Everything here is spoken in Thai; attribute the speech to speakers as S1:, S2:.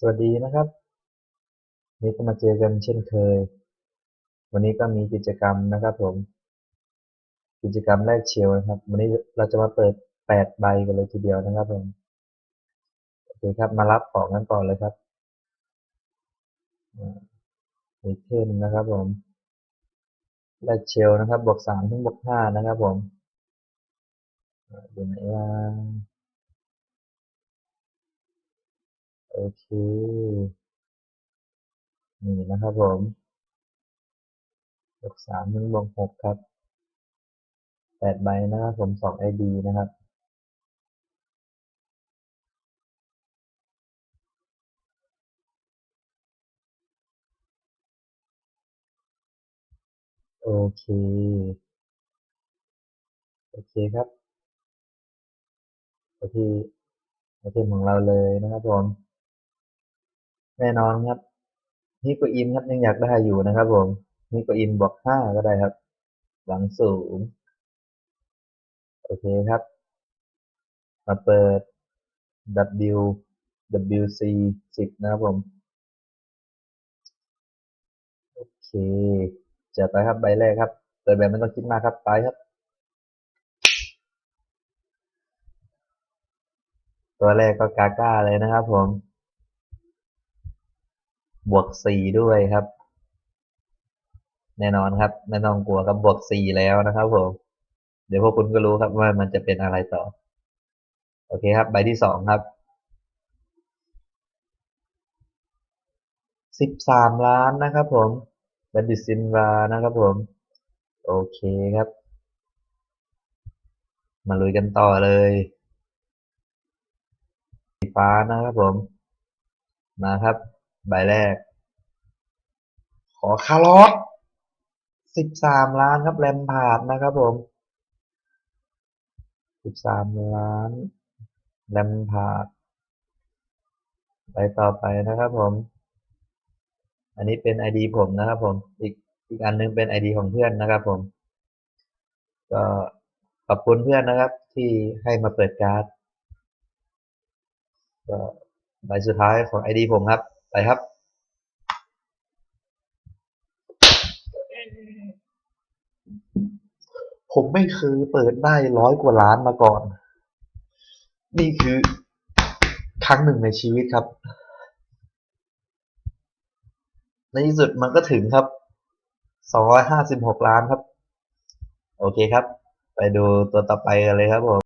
S1: สวัสดีนะครับ นี่ก็มาเจอกันเช่นเคย วันนี้ก็มีกิจกรรมนะครับผม กิจกรรมแรกเชียวนะครับ วันนี้เราจะมาเปิดแปดใบกันเลยทีเดียวนะครับผมโอเคครับมารับของกันก่อนเลยครับอ่ามีเทนนะครับผมแรกเชลนะครับบวกสามถึงบวกห้านะครับผมอยู่ไหนว่า โอเค นี่นะครับผมบวกสามถึงบวกหกครับแปดใบนะครับผมสองไอดีนะครับโอเค โอเคครับไปที่ไอเทมของเราเลยนะครับผม แน่นอนครับฮิโกอินครับยังอยากได้อยู่นะครับผมฮิโกอินบวกห้าก็ได้ครับ หวังสูง โอเคครับ มาเปิด W WC สิบนะครับผม โอเคจะไปครับใบแรกครับ เปิดแบบไม่ต้องคิดมากครับไปครับ ตัวแรกก็กาก้าเลยนะครับผม บวกสี่ด้วยครับ แน่นอนครับ ไม่ต้องกลัวครับบวกสี่แล้วนะครับผมเดี๋ยวพวกคุณก็รู้ครับว่ามันจะเป็นอะไรต่อ โอเคครับ ใบที่สองครับสิบสามล้านนะครับผมแบนดิซินวานะครับผม โอเคครับ มาลุยกันต่อเลยสีฟ้านะครับผม มาครับ ใบแรก ขอคาร์ลอสสิบสามล้านครับแรมพาดนะครับผมสิบสามล้านแรมพาดไปต่อไปนะครับผม อันนี้เป็น ID ผมนะครับผม อีกอีกอันนึงเป็น ID ของเพื่อนนะครับผม ก็ขอบคุณเพื่อนนะครับ ที่ให้มาเปิดการ์ดก็ใบสุดท้ายของ ID ผมครับ ครับ ผมไม่เคยเปิดได้ร้อยกว่าล้านมาก่อน นี่คือครั้งหนึ่งในชีวิตครับ ในที่สุดมันก็ถึงครับ สองร้อยห้าสิบหกล้านครับ โอเคครับ ไปดูตัวต่อไปกันเลยครับผม